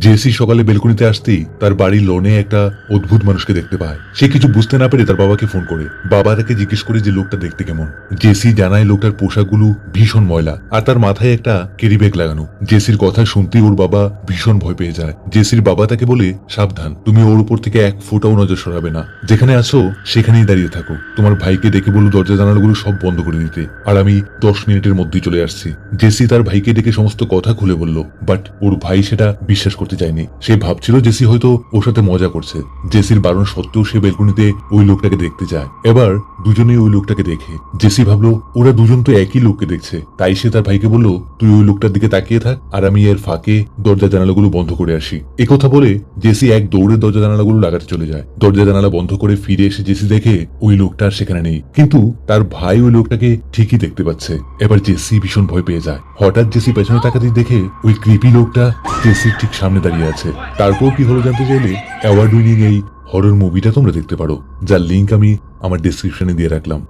JC সকালে বেলকুনিতে আসতেই তার বাড়ির লোনে একটা অদ্ভুত মানুষকে দেখতে পায়। সে কিছু বুঝতে না পেরে তার বাবাকে ফোন করে। বাবা তাকে জিজ্ঞেস করে যে লোকটা দেখতে কেমন। জেসি জানায় লোকটার পোশাকগুলো ভীষণ ময়লা আর তার মাথায় একটা ক্যারি ব্যাগ লাগানো। জেসির কথা শুনতেই ওর বাবা ভীষণ ভয় পেয়ে যায়। জেসির বাবা তাকে বলে, সাবধান, তুমি ওর উপর থেকে এক ফোঁটাও নজর সরাবে না। যেখানে আছো, সেখানেই দাঁড়িয়ে থাকো। তোমার ভাইকে ডেকে বলো দরজা জানালাগুলো সব বন্ধ করে দিতে। আর আমি দশ মিনিটের মধ্যেই চলে আসছি। জেসি তার ভাইকে ডেকে সমস্ত কথা খুলে বলল, বাট ওর ভাই সেটা বিশ্বাস করতে চায়নি। সে ভাবছিল জেসি হয়তো ওর সাথে মজা করছে। জেসির বারণ সত্ত্বেও সে বেলকুনিতে ওই লোকটাকে দেখতে চায়। এবার দুজনেই ওই লোকটাকে দেখে। জেসি ভাবলো, ওরা দুজন তো একই লোককে দেখছে। তাই সে তার ভাইকে বলল, তুই ওই লোকটার দিকে তাকিয়ে থাক আর আমি এর ফাঁকে দরজা জানালাগুলো বন্ধ করে আসি। কথা বলে জেসি এক দৌড়ে দরজা জানালাগুলো লাগাতে চলে যায়। দরজা জানালা বন্ধ করে ফিরে এসে জেসি দেখে ওই লোকটা আর সেখানে নেই। কিন্তু তার ভাই ওই লোকটাকে ঠিকই দেখতে পাচ্ছে। এবার জেসি ভীষণ ভয় পেয়ে যায়। হঠাৎ জেসি পেছনে তাকাতেই দেখে ওই ক্রিপি লোকটা জেসির ঠিক সামনে দাঁড়িয়ে আছে। তারপর কি হলো জানতে চাইলে অ্যাওয়ার্ড উইনিং এই হরর মুভিটা তোমরা দেখতে পারো। যার লিঙ্ক আমি আমার ডিসক্রিপশনে দিয়ে রাখলাম।